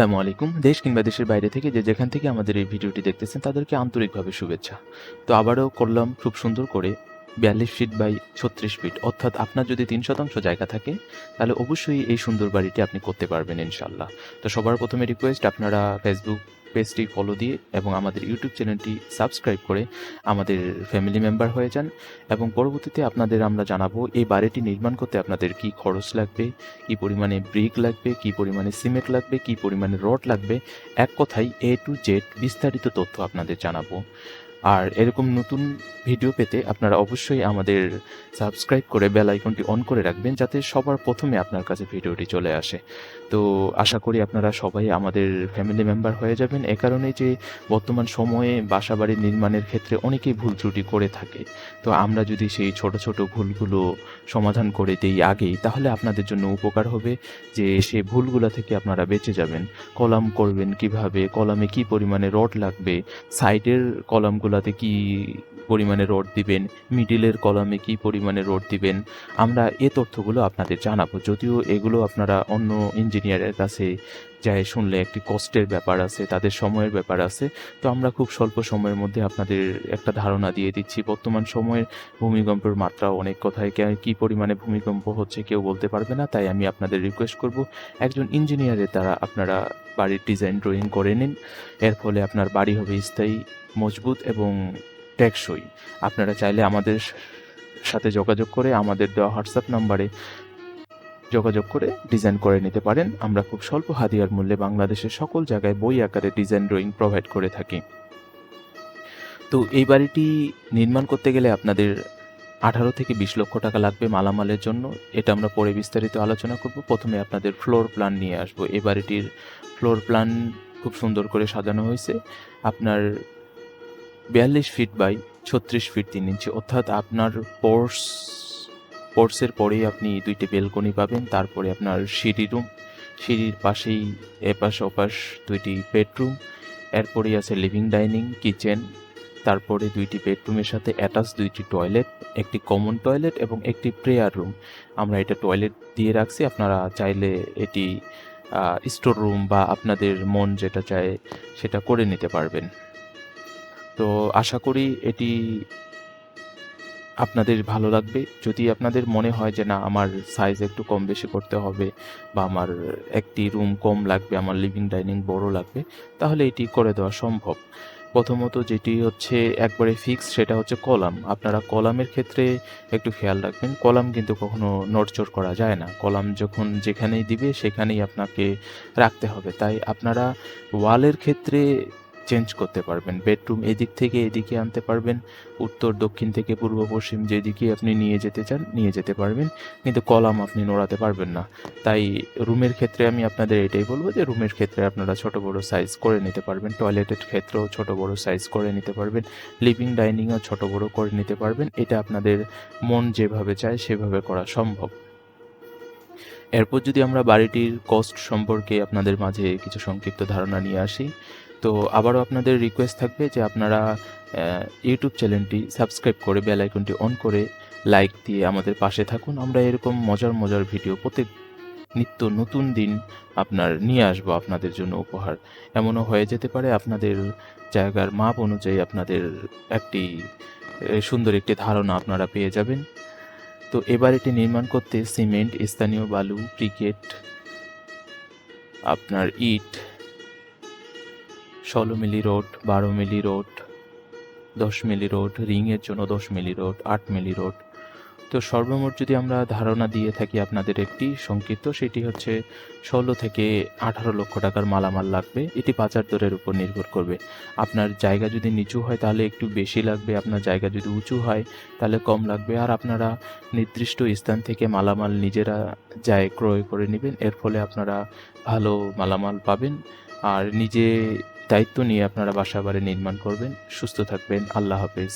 আসসালামু আলাইকুম। দেশ কিংবা দেশের বাইরে থেকে যে যেখান থেকে আমাদের এই ভিডিওটি দেখতেছেন, তাদেরকে আন্তরিকভাবে শুভেচ্ছা। তো আবারও করলাম খুব সুন্দর করে বিয়াল্লিশ ফিট বাই ছত্রিশ ফিট অর্থাৎ আপনার যদি তিন শতাংশ জায়গা থাকে, তাহলে অবশ্যই এই সুন্দর বাড়িটি আপনি করতে পারবেন ইনশাল্লাহ তো সবার প্রথমে রিকোয়েস্ট আপনারা ফেসবুক পেজটি ফলো দিয়ে এবং আমাদের ইউটিউব চ্যানেলটি সাবস্ক্রাইব করে আমাদের ফ্যামিলি মেম্বার হয়ে যান এবং পরবর্তীতে আপনাদের আমরা জানাব এই বাড়িটি নির্মাণ করতে আপনাদের কি খরচ লাগবে, কি পরিমাণে ব্রিক লাগবে, কি পরিমাণে সিমেন্ট লাগবে, কি পরিমাণে রড লাগবে, এক কথায় এ টু জেড বিস্তারিত তথ্য আপনাদের জানাব। আর এরকম নতুন ভিডিও পেতে আপনারা অবশ্যই আমাদের সাবস্ক্রাইব করে বেল আইকনটি অন করে রাখবেন, যাতে সবার প্রথমে আপনার কাছে ভিডিওটি চলে আসে। তো আশা করি আপনারা সবাই আমাদের ফ্যামিলি মেম্বার হয়ে যাবেন। এ কারণে যে বর্তমান সময়ে বাসা বাসাবাড়ি নির্মাণের ক্ষেত্রে অনেকেই ভুল ত্রুটি করে থাকে। তো আমরা যদি সেই ছোট ছোট ভুলগুলো সমাধান করে দিই আগেই, তাহলে আপনাদের জন্য উপকার হবে যে সেই ভুলগুলো থেকে আপনারা বেঁচে যাবেন। কলাম করবেন কীভাবে, কলামে কি পরিমাণে রড লাগবে সাইডের কলামগুলোতে কি পরিমাণে রোড দিবেন? মিডিলের কলামে কি পরিমাণে রোড দিবেন? আমরা এ তথ্যগুলো আপনাদের জানাব। যদিও এগুলো আপনারা অন্য ইঞ্জিনিয়ারের কাছে যায় শুনলে একটি কষ্টের ব্যাপার আছে, তাদের সময়ের ব্যাপার আছে। তো আমরা খুব স্বল্প সময়ের মধ্যে আপনাদের একটা ধারণা দিয়ে দিচ্ছি। বর্তমান সময়ের ভূমিকম্পের মাত্রা অনেক কথায় কে- কি পরিমাণে ভূমিকম্প হচ্ছে কেউ বলতে পারবে না। তাই আমি আপনাদের রিকোয়েস্ট করব, একজন ইঞ্জিনিয়ারের দ্বারা আপনারা বাড়ির ডিজাইন ড্রয়িং করে নিন। এর ফলে আপনার বাড়ি হবে স্থায়ী, মজবুত এবং টেকসই। আপনারা চাইলে আমাদের সাথে যোগাযোগ করে আমাদের দেওয়া হোয়াটসঅ্যাপ নাম্বারে যোগাযোগ করে ডিজাইন করে নিতে পারেন। আমরা খুব স্বল্প হাদিয়ার মূল্যে বাংলাদেশের সকল জায়গায় বই আকারে ডিজাইন ড্রয়িং প্রোভাইড করে থাকি। তো এই বাড়িটি নির্মাণ করতে গেলে আপনাদের আঠারো থেকে বিশ লক্ষ টাকা লাগবে মালামালের জন্য। এটা আমরা পরে বিস্তারিত আলোচনা করব। প্রথমে আপনাদের ফ্লোর প্ল্যান নিয়ে আসব। এই বাড়িটির ফ্লোর প্ল্যান খুব সুন্দর করে সাজানো হয়েছে। আপনার বিয়াল্লিশ ফিট বাই ছত্রিশ ফিট তিন ইঞ্চি অর্থাৎ আপনার পোর্স পোর্সের পরেই আপনি দুইটি বেলকনি পাবেন। তারপরে আপনার সিঁড়ি রুম সিঁড়ির পাশেই এপাশ ওপাশ দুইটি বেডরুম এরপরেই আছে লিভিং ডাইনিং কিচেন তারপরে দুইটি বেডরুমের সাথে অ্যাটাচ দুইটি টয়লেট, একটি কমন টয়লেট এবং একটি প্রেয়ার রুম। আমরা এটা টয়লেট দিয়ে রাখছি, আপনারা চাইলে এটি স্টোর রুম বা আপনাদের মন যেটা চায় সেটা করে নিতে পারবেন। তো আশা করি এটি আপনাদের ভালো লাগবে। যদি আপনাদের মনে হয় যে না, আমার সাইজ একটু কম বেশি করতে হবে বা আমার একটি রুম কম লাগবে, আমার লিভিং ডাইনিং বড় লাগবে, তাহলে এটি করে দেওয়া সম্ভব। প্রথমত যেটি হচ্ছে একবারে ফিক্স সেটা হচ্ছে কলাম। আপনারা কলামের ক্ষেত্রে একটু খেয়াল রাখবেন, কলাম কিন্তু কখনো নড়চড় করা যায় না। কলাম যখন যেখানেই দিবে, সেখানেই আপনাকে রাখতে হবে। তাই আপনারা ওয়ালের ক্ষেত্রে চেঞ্জ করতে পারবেন। বেডরুম এদিক থেকে এদিকে আনতে পারবেন। উত্তর, দক্ষিণ থেকে পূর্ব, পশ্চিম যেদিকে আপনি নিয়ে যেতে চান, নিয়ে যেতে পারবেন। কিন্তু কলাম আপনি নড়াতে পারবেন না। তাই রুমের ক্ষেত্রে আমি আপনাদের এটাই বলব যে, রুমের ক্ষেত্রে আপনারা ছোট বড় সাইজ করে নিতে পারবেন। টয়লেটের ক্ষেত্রেও ছোট বড় সাইজ করে নিতে পারবেন। লিভিং ডাইনিংও ছোট বড় করে নিতে পারবেন। এটা আপনাদের মন যেভাবে চায়, সেভাবে করা সম্ভব। এরপর যদি আমরা বাড়িটির কস্ট সম্পর্কে আপনাদের মাঝে কিছু সংক্ষিপ্ত ধারণা নিয়ে আসি তো আবারও আপনাদের রিকোয়েস্ট থাকবে যে আপনারা ইউটিউব চ্যানেলটি সাবস্ক্রাইব করে বেল আইকনটি অন করে লাইক দিয়ে আমাদের পাশে থাকুন। আমরা এরকম মজার মজার ভিডিও প্রত্যেক নিত্য নতুন দিন আপনার নিয়ে আসব আপনাদের জন্য উপহার। এমনও হয়ে যেতে পারে আপনাদের জায়গার মাপ অনুযায়ী আপনাদের একটি সুন্দর একটি ধারণা আপনারা পেয়ে যাবেন। তো এবার এটি নির্মাণ করতে সিমেন্ট, স্থানীয় বালু ক্রিকেট আপনার ইট ষোলো মিলি রোড, বারো মিলি রোড, দশ মিলি রোড, রিংয়ের জন্য দশ মিলি রোড, আট মিলি রোড। তো সর্বমোট যদি আমরা ধারণা দিয়ে থাকি আপনাদের একটি সংক্ষিপ্ত, সেটি হচ্ছে ষোলো থেকে আঠারো লক্ষ টাকার মালামাল লাগবে, এটি বাজার দরের উপর নির্ভর করবে। আপনার জায়গা যদি নিচু হয়, তাহলে একটু বেশি লাগবে, আপনার জায়গা যদি উঁচু হয়, তাহলে কম লাগবে। আর আপনারা নির্দিষ্ট স্থান থেকে মালামাল নিজেরা যায় ক্রয় করে নেবেন, এর ফলে আপনারা ভালো মালামাল পাবেন। আর নিজে দায়িত্ব নিয়ে আপনারা বাসা বাড়ি নির্মাণ করবেন। সুস্থ থাকবেন। আল্লাহ হাফেজ।